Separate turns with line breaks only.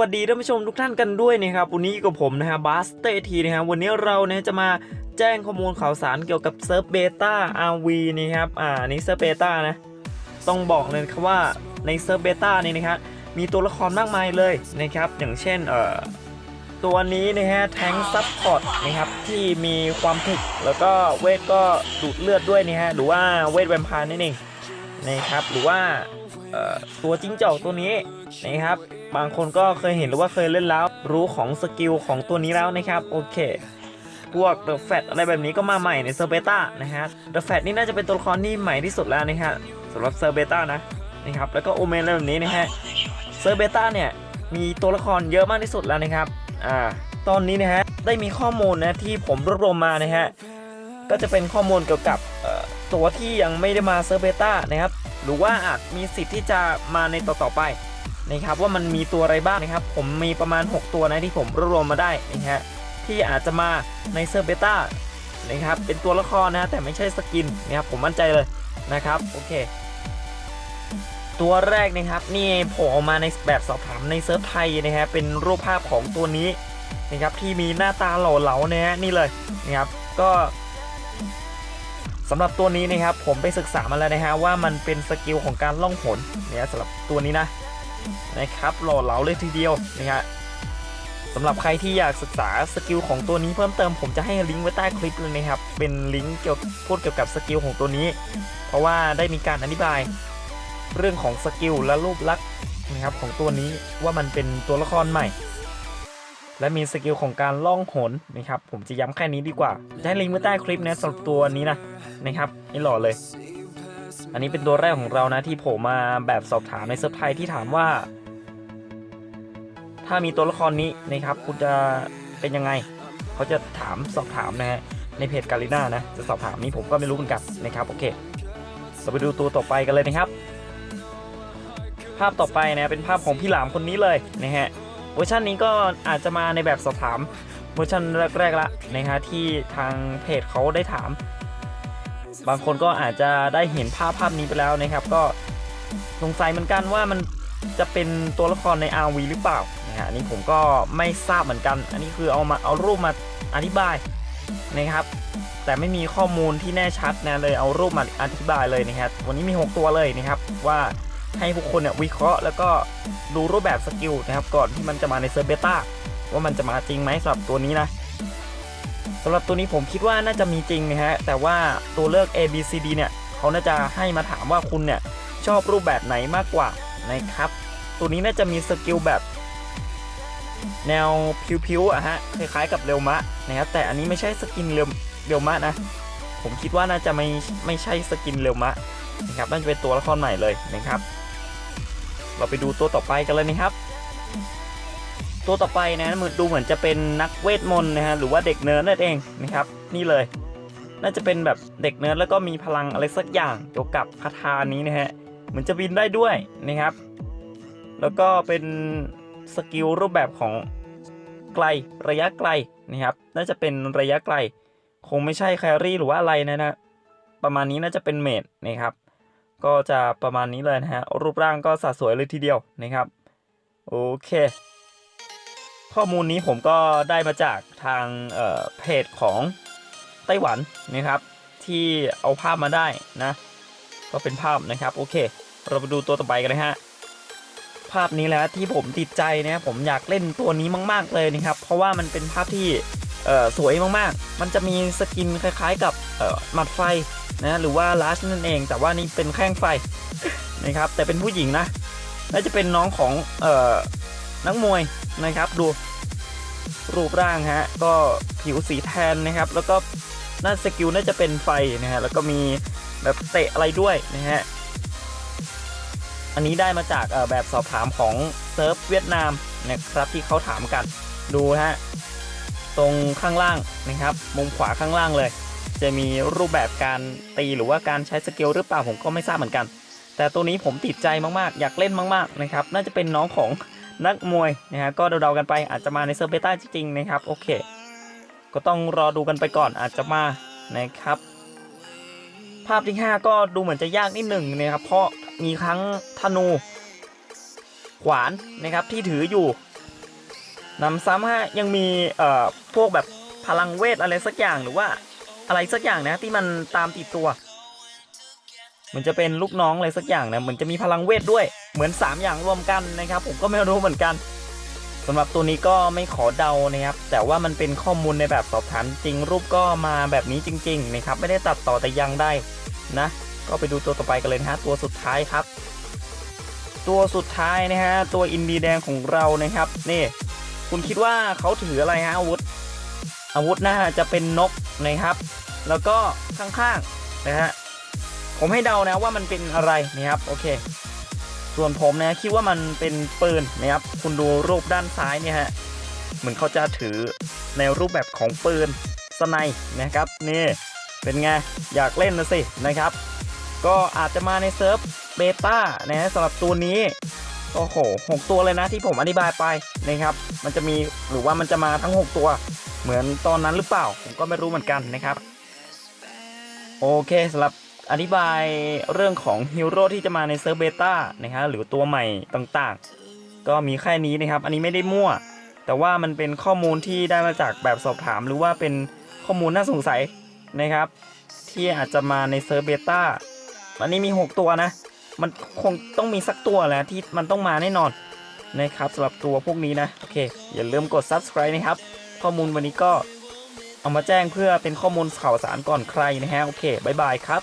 วัสดีท่านผู้ชมทุกท่านกันด้วยนะครับวันนี้กับผมนะฮะบัสเตทีนะครับวันนี้เราเนี่ยจะมาแจ้งข้อมูลข่าวสารเกี่ยวกับเซิร์ฟเบต้า RV นะครับอ่านี่เซิร์ฟเบต้านะต้องบอกเลยครับว่าในเซิร์ฟเบต้านี่นะครับมีตัวละครมากมายเลยนะครับ อย่างเช่นเอ่อตัวนี้นะฮะแทงซับพอร์ตนะครับที่มีความถึกแล้วก็เวทก็ดูดเลือดด้วยนะฮะหรือว่าเวทแวมพร์นั่นเองนะครับหรือว่าเอ่อตัวจิ้งจอกตัวนี้นะครับ บางคนก็เคยเห็นหรือว่าเคยเล่นแล้ว รู้ของสกิลของตัวนี้แล้วนะครับโอเคพวก The Fat อะไรแบบนี้ก็มาใหม่ในเซอร์เบต้านะฮะ The Fat นี่น่าจะเป็นตัวละครที่ใหม่ที่สุดแล้วนะฮะสำหรับเซอร์เบต้านะนะครับแล้วก็โอเมนอะไรแบบนี้นะฮะเซอร์เบต้าเนี่ยมีตัวละครเยอะมากที่สุดแล้วนะครับอ่าตอนนี้นะฮะได้มีข้อมูลนะที่ผมรวบรวมมานะฮะก็จะเป็นข้อมูลเกี่ยวกับตัวที่ยังไม่ได้มาเซอร์เบต้านะครับหรือว่าอาจมีสิทธิ์ที่จะมาในต่อๆไป นะครับว่ามันมีตัวอะไรบ้างนะครับ ผมมีประมาณ 6 ตัวนะที่ผมรวบรวมมาได้นะฮะที่อาจจะมาในเซอร์เบต้านะครับเป็นตัวละครนะแต่ไม่ใช่สกินนะครับผมมั่นใจเลยนะครับโอเค ตัวแรกนะครับนี่โผล่ออกมาในแบบสอบถามในเซิร์ฟไทยนะฮะเป็นรูปภาพของตัวนี้นะครับที่มีหน้าตาหล่อเหลานะฮะนี่เลยนะครับก็สำหรับตัวนี้นะครับผมไปศึกษามาแล้วนะฮะว่ามันเป็นสกิลของการล่องหนเนี่ยสำหรับตัวนี้นะ นะครับหล่อเหลาเลยทีเดียวนะฮะสำหรับใครที่อยากศึกษาสกิลของตัวนี้เพิ่มเติมผมจะให้ลิงก์ไว้ใต้คลิปเลยนะครับ เป็นลิงก์เกี่ยวพูดเกี่ยวกับสกิลของตัวนี้ เพราะว่าได้มีการอธิบาย เรื่องของสกิลและรูปลักษณ์นะครับของตัวนี้ว่ามันเป็นตัวละครใหม่ และมีสกิลของการล่องหนนะครับ ผมจะย้ำแค่นี้ดีกว่าจะให้ลิงก์ไว้ใต้คลิปนะสำหรับตัวนี้นะนะครับนี่หล่อเลย อันนี้เป็นตัวแรกของเรานะที่โผล่มาแบบสอบถามในเซิร์ฟไทยที่ถามว่า ถ้ามีตัวละครนี้นะครับคุณจะเป็นยังไงเขาจะถามสอบถามนะฮะในเพจกาลิน่านะจะสอบถามนี้ผมก็ไม่รู้เหมือนกันนะครับโอเคเราไปดูตัวต่อไปกันเลยนะครับ ภาพต่อไปนะเป็นภาพของพี่หลามคนนี้เลยนะฮะเวอร์ชันนี้ก็อาจจะมาในแบบสอบถามเวอร์ชันแรกๆละนะฮะที่ทางเพจเขาได้ถาม บางคนก็อาจจะได้เห็นภาพภาพนี้ไปแล้วนะครับ ก็สงสัยเหมือนกันว่ามันจะเป็นตัวละครใน RV หรือเปล่านะฮะนนี้ผมก็ไม่ทราบเหมือนกัน อันนี้คือเอามาเอารูปมาอธิบายนะครับ แต่ไม่มีข้อมูลที่แน่ชัดนะเลยเอารูปมาอธิบายเลยนะครับวันนี้มี 6 ตัวเลยนะครับว่าให้ผู้คนเนี่ยวิเคราะห์แล้วก็ดูรูปแบบสกิลนะครับก่อนที่มันจะมาในเซิร์ฟเบต้าว่ามันจะมาจริงไหมสำหรับตัวนี้นะ สำหรับตัวนี้ผมคิดว่าน่าจะมีจริงนะฮะ แต่ว่าตัวเลือก A B C D เนี่ยเขาน่าจะให้มาถามว่าคุณเนี่ยชอบรูปแบบไหนมากกว่านะครับ ตัวนี้น่าจะมีสกิลแบบ แนวพิวๆอะฮะคล้ายๆกับเรวมะนะครับแต่อันนี้ไม่ใช่สกินเรวเรวมะนะ ผมคิดว่าน่าจะไม่ไม่ใช่สกินเรวมะนะครับน่าจะเป็นตัวละครใหม่เลยนะครับ เราไปดูตัวต่อไปกันเลยนะครับ ตัวต่อไปนะมือดูเหมือนจะเป็นนักเวทมนต์นะฮะหรือว่าเด็กเนิร์ดนั่นเองนะครับ นี่เลย น่าจะเป็นแบบเด็กเนิร์ดแล้วก็มีพลังอะไรสักอย่างเกี่ยวกับคาถานี้นะฮะเหมือนจะบินได้ด้วยนะครับ แล้วก็เป็นสกิลรูปแบบของไกลระยะไกลนะครับ น่าจะเป็นระยะไกล คงไม่ใช่แครี่หรือว่าอะไรนะนะประมาณนี้น่าจะเป็นเมดนะครับ ก็จะประมาณนี้เลยนะฮะรูปร่างก็สะสวยเลยทีเดียวนะครับ โอเค ข้อมูลนี้ผมก็ได้มาจากทางเเพจของไต้หวันนะครับ ที่เอาภาพมาได้นะ ก็เป็นภาพนะครับโอเค เราไปดูตัวต่อไปกันเลยฮะภาพนี้แหละที่ผมติดใจนะผมอยากเล่นตัวนี้มาก ๆ เลยนะครับ เพราะว่ามันเป็นภาพที่สวยมากๆ มันจะมีสกินคล้ายๆกับหมัดไฟนะหรือว่าลัชนั่นเอง แต่ว่านี่เป็นแข้งไฟนะครับแต่เป็นผู้หญิงนะน่าจะเป็นน้องของ นักมวยนะครับดูรูปร่างฮะก็ผิวสีแทนนะครับ แล้วก็น่าสกิลน่าจะเป็นไฟนะฮะแล้วก็มีแบบเตะอะไรด้วยนะฮะอันนี้ได้มาจากแบบสอบถามของเซิร์ฟเวียดนามนะครับที่เขาถามกันดูฮะตรงข้างล่างนะครับ มุมขวาข้างล่างเลย จะมีรูปแบบการตีหรือว่าการใช้สกิลหรือเปล่าผมก็ไม่ทราบเหมือนกัน แต่ตัวนี้ผมติดใจมากๆ อยากเล่นมากๆนะครับ น่าจะเป็นน้องของ นักมวยนะฮะก็เดาๆกันไปอาจจะมาในเซิร์เบต้าจริงๆนะครับโอเค ก็ต้องรอดูกันไปก่อนอาจจะมานะครับ ภาพที่ 5 ก็ดูเหมือนจะยากนิดหนึ่งนะครับ เพราะมีครั้งธนู ขวานนะครับที่ถืออยู่นำซ้ำฮะยังมีเอ่อพวกแบบพลังเวทอะไรสักอย่างหรือว่าอะไรสักอย่างนะที่มันตามติดตัว มันจะเป็นลูกน้องอะไรสักอย่างนะเหมือนจะมีพลังเวทด้วย เหมือน 3 อย่างรวมกันนะครับ ผมก็ไม่รู้เหมือนกันสำหรับตัวนี้ก็ไม่ขอเดานะครับ แต่ว่ามันเป็นข้อมูลในแบบสอบถามจริง รูปก็มาแบบนี้จริง ๆ นะครับ ไม่ได้ตัดต่อแต่ยังได้นะ ก็ไปดูตัวต่อไปกันเลยนะฮะตัวสุดท้ายครับ ตัวสุดท้ายนะฮะตัวอินดีแดงของเรานะครับนี่คุณคิดว่าเขาถืออะไรฮะอาวุธ อาวุธน่าจะเป็นนกนะครับ แล้วก็ข้างๆนะฮะผมให้เดานะว่ามันเป็นอะไรนะครับโอเค ส่วนผมนะคิดว่ามันเป็นปืนนะครับ คุณดูรูปด้านซ้ายเนี่ยฮะ เหมือนเขาจะถือในรูปแบบของปืนสไนนะครับนี่เป็นไง อยากเล่นนะสินะครับ ก็อาจจะมาในเซิร์ฟเบต้านะฮะสำหรับตัวนี้โอ้โหหกตัวเลยนะที่ผมอธิบายไปนะครับ มันจะมีหรือว่ามันจะมาทั้ง 6 ตัว เหมือนตอนนั้นหรือเปล่า ผมก็ไม่รู้เหมือนกันนะครับ โอเคสำหรับ อธิบายเรื่องของฮีโร่ที่จะมาในเซิร์ฟเบต้านะครับหรือตัวใหม่ต่างๆ ก็มีแค่นี้นะครับ อันนี้ไม่ได้มั่ว แต่ว่ามันเป็นข้อมูลที่ได้มาจากแบบสอบถาม หรือว่าเป็นข้อมูลน่าสงสัยนะครับ ที่อาจจะมาในเซิร์ฟเบต้าอันนี้มี 6 ตัวนะ มันคงต้องมีสักตัวแหละที่มันต้องมาแน่นอนนะครับสำหรับตัวพวกนี้นะ โอเค อย่าลืมกด subscribe นะครับ ข้อมูลวันนี้ก็เอามาแจ้งเพื่อเป็นข้อมูลข่าวสารก่อนใครนะฮะ โอเค บ๊ายบายครับ